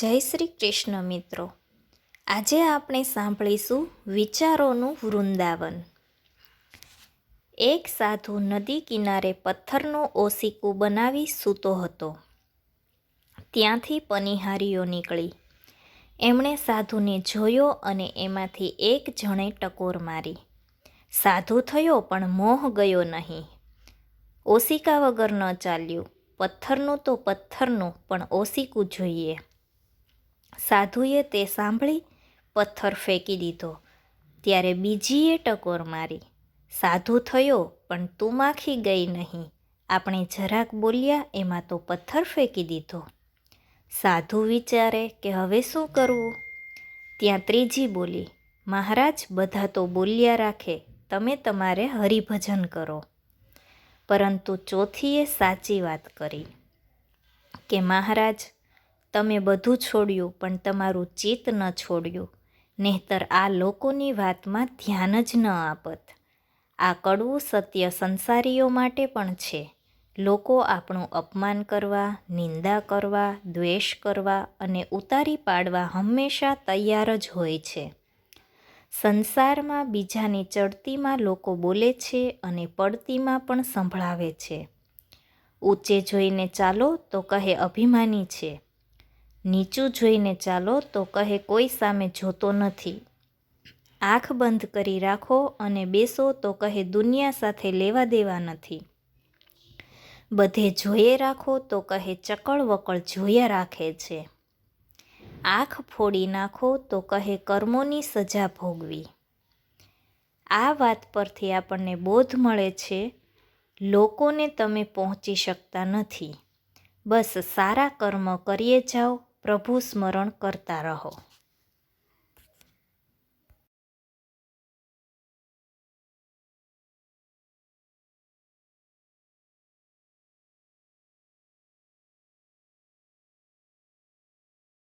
જય શ્રી કૃષ્ણ મિત્રો. આજે આપણે સાંભળીશું વિચારોનું વૃંદાવન. એક સાધુ નદી કિનારે પથ્થરનું ઓસીકું બનાવી સૂતો હતો. ત્યાંથી પનિહારીઓ નીકળી. એમણે સાધુને જોયો અને એમાંથી એક જણે ટકોર મારી. સાધુ થયો પણ મોહ ગયો નહીં. ઓસિકા વગર ન ચાલ્યું. પથ્થરનું તો પથ્થરનું, પણ ઓસિકું જોઈએ. સાધુએ તે સાંભળી પથ્થર ફેંકી દીધો. ત્યારે બીજીએ ટકોર મારી, સાધુ થયો, પણ તું માખી ગઈ નહીં. આપણે જરાક બોલ્યા, એમાં તો પથ્થર ફેંકી દીધો. સાધુ વિચારે કે હવે શું કરવું? ત્યાં ત્રીજી બોલી, મહારાજ, બધા તો બોલ્યા રાખે, તમે તમારે હરિભજન કરો. પરંતુ ચોથીએ સાચી વાત કરી કે, મહારાજ તમે બધું છોડ્યું, પણ તમારું ચિત્ત ન છોડ્યું. નહીંતર આ લોકોની વાતમાં ધ્યાન જ ન આપત. આ કડવું સત્ય સંસારીઓ માટે પણ છે. લોકો આપણું અપમાન કરવા, નિંદા કરવા, દ્વેષ કરવા અને ઉતારી પાડવા હંમેશા તૈયાર જ હોય છે. સંસારમાં બીજાની ચડતીમાં લોકો બોલે છે અને પડતીમાં પણ સંભળાવે છે. ઊંચે જોઈને ચાલો તો કહે અભિમાની છે. નીચું જોઈને ચાલો તો કહે, કોઈ સામે જોતો નથી. આંખ બંધ કરી રાખો અને બેસો તો કહે, દુનિયા સાથે લેવા દેવા નથી. બધે જોઈએ રાખો તો કહે, ચકળ વકળ જોયા રાખે છે. આંખ ફોડી નાખો તો કહે, કર્મોની સજા ભોગવી. આ વાત પરથી આપણને બોધ મળે છે, લોકોને તમે પહોંચી શકતા નથી. બસ સારા કર્મ કરીએ જાઓ પ્રભુ સ્મરણ કરતા રહો.